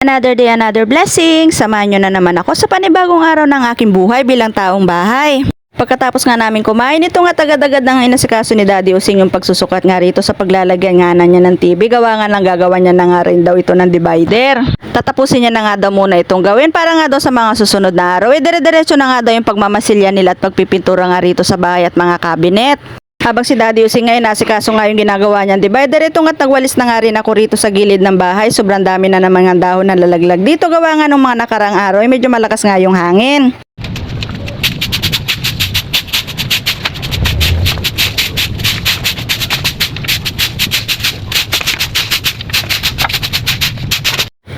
Another day, another blessing. Samahan nyo na naman ako sa panibagong araw ng aking buhay bilang taong bahay. Pagkatapos nga namin kumain, ito nga tagad-agad ng inasikaso ni Daddy Using yung pagsusukat nga rito sa paglalagyan nga na niya ng TV. Gawa nga lang gagawa niya na nga rin daw ito ng divider. Tatapusin niya na nga daw muna itong gawin para nga daw sa mga susunod na araw. Eh, dire-diretso na nga daw yung pagmamasilya nila at pagpipintura nga rito sa bahay at mga kabinet. Habang si Daddy Using ngayon nasikaso nga yung ginagawa niyan, divider itong at nagwalis na nga rin ako rito sa gilid ng bahay. Sobrang dami na naman ang dahon na lalaglag dito. Gawa nga nung mga nakarang araw, eh, medyo malakas nga yung hangin.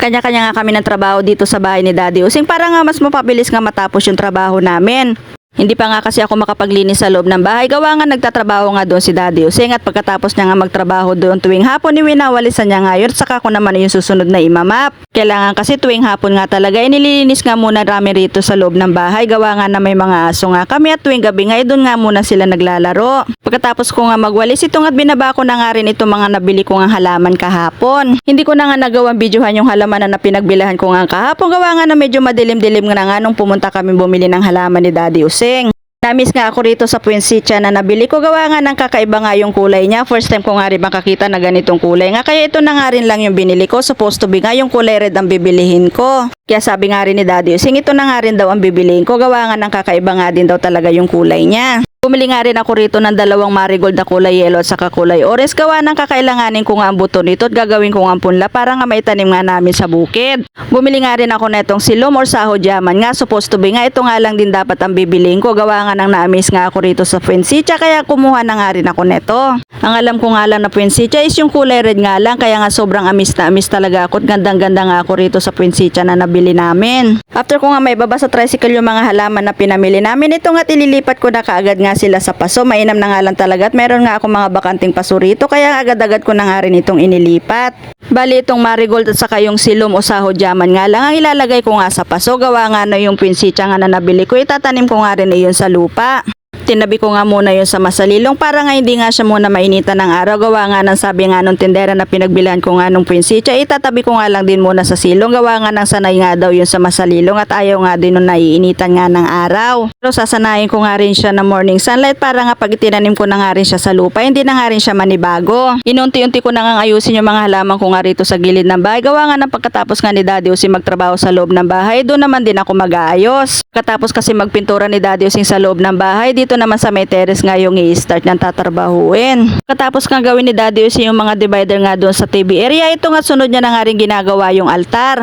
Kanya-kanya nga kami ng trabaho dito sa bahay ni Daddy Using para nga mas mapabilis nga matapos yung trabaho namin. Hindi pa nga kasi ako makapaglinis sa loob ng bahay. Gawa nga nagtatrabaho nga doon si Daddy Using at pagkatapos niya nga magtrabaho doon tuwing hapon, ni winawalisan niya nga yun. Saka ko naman yung susunod na imamap. Kailangan kasi tuwing hapon nga talaga, inililinis nga muna namin rito sa loob ng bahay. Gawa nga na may mga aso nga kami at tuwing gabi nga, eh, doon nga muna sila naglalaro. Pagkatapos ko nga magwalis, ito nga binaba ko na nga rin itong mga nabili ko nga halaman kahapon. Hindi ko na nga nagawang videohan yung halaman na pinagbilahan ko nga kahapon. Gawa nga na medyo madilim-dilim nga na nga nung pumunta kami bumili ng halaman ni Daddy Using. Namis nga ako rito sa Puensitya na nabili ko. Gawa nga ng kakaiba nga yung kulay niya. First time ko nga rin makakita na ganitong kulay nga. Kaya ito na nga rin lang yung binili ko. Supposed to be nga yung kulay red ang bibilihin ko. Kaya sabi nga rin ni Daddy Using, ito na nga rin daw ang bibilihin ko. Gawa nga ng kakaiba nga din daw talaga yung kulay niya. Bumili nga rin ako rito ng dalawang marigold na kulay yellow at saka kulay orange. Gawa ng kakailanganin ko nga ang buto nito at gagawin ko nga ang punla para nga maitanim nga namin sa bukid. Bumili nga rin ako netong silom or sahod yaman nga. Supposed to be nga ito nga lang din dapat ang bibiliin ko. Gawa nga ng naamis nga ako rito sa Fuensitya kaya kumuha na nga rin ako neto. Ang alam ko nga lang na Fuensitya is yung kulay red nga lang kaya nga sobrang amis na amis talaga ako at gandang-ganda nga ako rito sa Fuensitya na nabili namin. After ko nga may baba sa tricycle yung mga halaman na pinamili namin, ito nga ililipat ko na kaagad nga sila sa paso. Mainam na nga lang talaga at meron nga ako mga bakanting paso rito kaya agad-agad ko na nga rin itong inilipat. Bali itong marigold at saka yung silom o sahod yaman nga lang ang ilalagay ko nga sa paso. Gawa nga na yung pinsitsa nga na nabili ko, itatanim ko nga rin iyon sa lupa. Tinabi ko nga muna yun sa masalilong para nga hindi nga siya muna mainitan ng araw. Gawa nga ng sabi nga nung tindera na pinagbilan ko nga nung pinsitsa, itatabi ko nga lang din muna sa silong. Gawa nga ng sanay nga daw yun sa masalilong at ayaw nga din nung naiinitan nga ng araw. Pero sasanayin ko nga rin siya ng morning sunlight para nga pag itinanim ko na nga rin siya sa lupa, hindi na nga rin siya manibago. Inunti-unti ko na nga ayusin yung mga halaman ko nga rito sa gilid ng bahay. Gawa nga ng pagkatapos nga ni Daddy Using magtrabaho sa loob ng bahay, doon naman din ako mag-aayos. Pagkatapos kasi magpintura ni Daddy Using sa loob ng bahay, dito naman sa may terrace nga yung i-start ng tatrabahuin. Pagkatapos nga gawin ni Daddy Using yung mga divider nga doon sa TV area, ito nga sunod niya na nga rin ginagawa yung altar.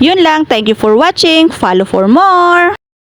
Yun lang, thank you for watching, follow for more!